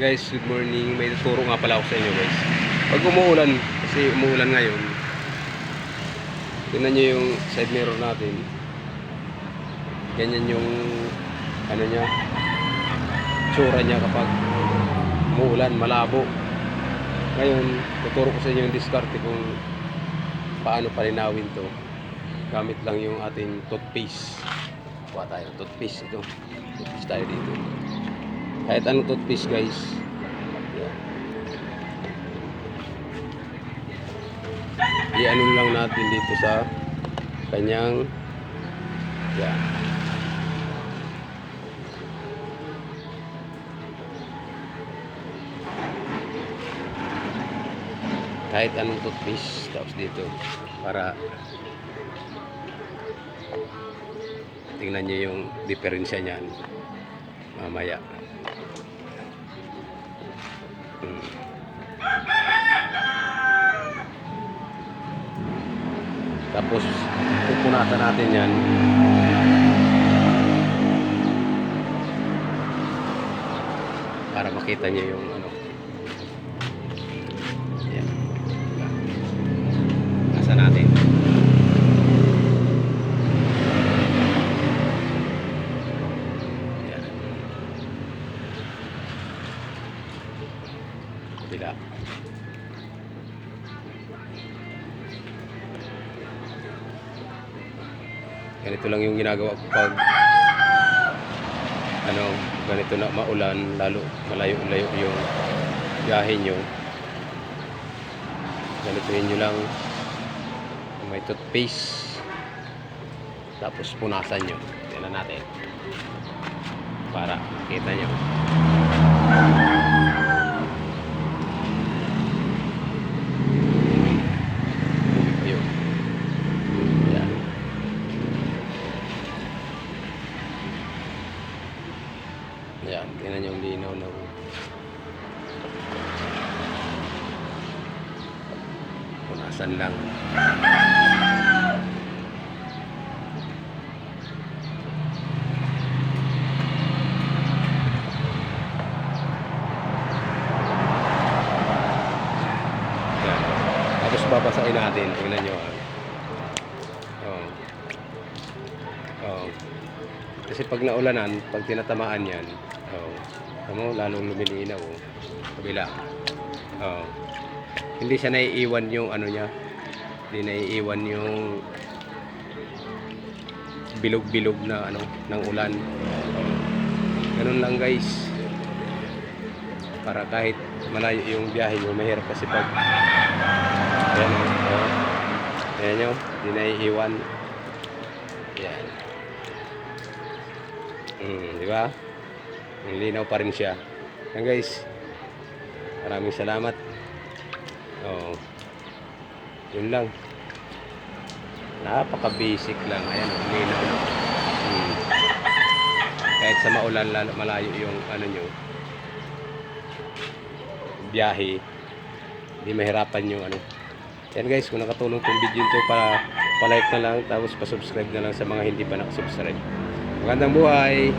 Guys, good morning. May tuturo nga pala ako sa inyo guys. Pag umuulan, kasi umuulan ngayon, tingnan nyo yung side mirror natin. Ganyan yung, ano niya, tsura niya kapag umuulan, malabo. Ngayon, tuturo ko sa inyo yung diskarte kung paano palinawin to. Gamit lang yung ating toothpaste. Kuha tayo, toothpaste ito. Toothpaste tayo dito. Kahit anong toothpaste guys. Yan. I-ano lang natin dito sa kanyang yan. Kahit anong toothpaste tapos dito para tingnan niyo yung diferensya niyan mamaya. Hmm. Tapos pupunatan natin yan. Para makita niyo yung Bila. Ganito lang yung ginagawa ko pag ano, ganito na maulan, lalo malayo-layo yung biyahe nyo. Ganituhin nyo lang may toothpaste tapos punasan nyo. Tingnan natin para kita nyo. Ayun. Yan. Yan, tingnan yung linaw ng punasan lang. Tapos babasahin natin, tingnan nyo. ah. Oh. Oh. Kasi pag naulanan, pag tinatamaan yan, oh, ano, lalong lumilinaw. Oh. Kabila. Oh. Hindi siya naiiwan yung ano niya. Hindi naiiwan yung bilog-bilog na ano ng ulan. Oh. Ganun lang guys. Para kahit malayo yung biyahe nyo, mahirap kasi pag Ayan. Oh. Ayan nyo. Hindi naiiwan. Ayan. Hmm, di ba? Ang linaw pa rin siya. Yan guys. Maraming salamat. Oo. Yun lang. Napaka-basic lang. Ayan o. Linaw. Hmm. Kahit sa maulan, lalo, malayo yung ano nyo. Biyahe. Hindi mahirapan yung ano. Yan guys, kung nakatulong tong video ito, pa, pa-like na lang, tapos pa-subscribe na lang sa mga hindi pa nakasubscribe. Magandang buhay!